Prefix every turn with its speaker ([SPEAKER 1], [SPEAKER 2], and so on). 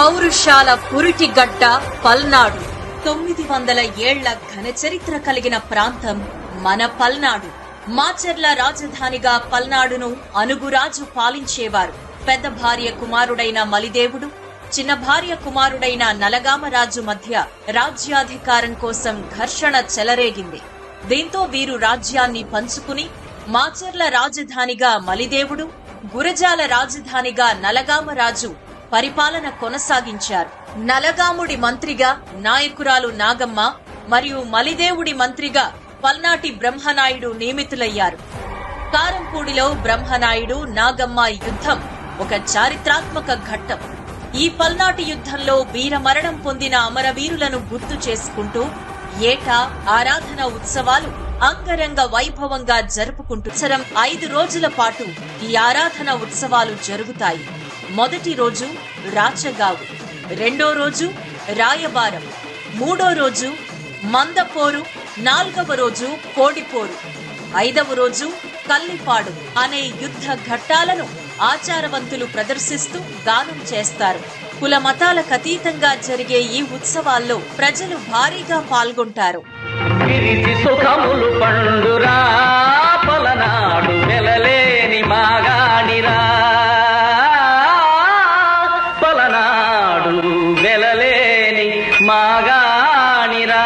[SPEAKER 1] పౌరుషాల పురిటిగడ్డ పల్నాడు. తొమ్మిది వందల ఏళ్ళ ఘన చరిత్ర కలిగిన ప్రాంతం మన పల్నాడు. మాచర్ల రాజధానిగా పల్నాడును అనుగురాజు పాలించేవారు. పెద్ద భార్య కుమారుడైన మలిదేవుడు చిన్న భార్య కుమారుడైన నలగామరాజు మధ్య రాజ్యాధికారం కోసం ఘర్షణ చెలరేగింది. దీంతో వీరు రాజ్యాన్ని పంచుకుని మాచర్ల రాజధానిగా మలిదేవుడు గురజాల రాజధానిగా నలగామరాజు పరిపాలన కొనసాగించారు. నలగాముడి మంత్రిగా నాయకురాలు నాగమ్మ మరియు మలిదేవుడి మంత్రిగా పల్నాటి బ్రహ్మనాయుడు నియమితులయ్యారు. కారంపూడిలో బ్రహ్మనాయుడు నాగమ్మ యుద్ధం ఒక చారిత్రాత్మక ఘట్టం. ఈ పల్నాటి యుద్ధంలో వీరమరణం పొందిన అమరవీరులను గుర్తు చేసుకుంటూ ఏటా ఆరాధన ఉత్సవాలు అంగరంగ వైభవంగా జరుపుకుంటూ ఐదు రోజుల పాటు ఈ ఆరాధన ఉత్సవాలు జరుగుతాయి. మొదటి రోజు రాచగావు రెండో రోజు రాయబారం మూడో రోజు మందపోరు నాలుగవ రోజు కోడిపోరు ఐదవ రోజు కల్లిపాడు అనే యుద్ధ ఘట్టాలను ఆచారవంతులు ప్రదర్శిస్తూ గానం చేస్తారు. కుల మతాలకు అతీతంగా జరిగే ఈ ఉత్సవాల్లో ప్రజలు భారీగా పాల్గొంటారు.
[SPEAKER 2] నెలలేని మాగానిరా.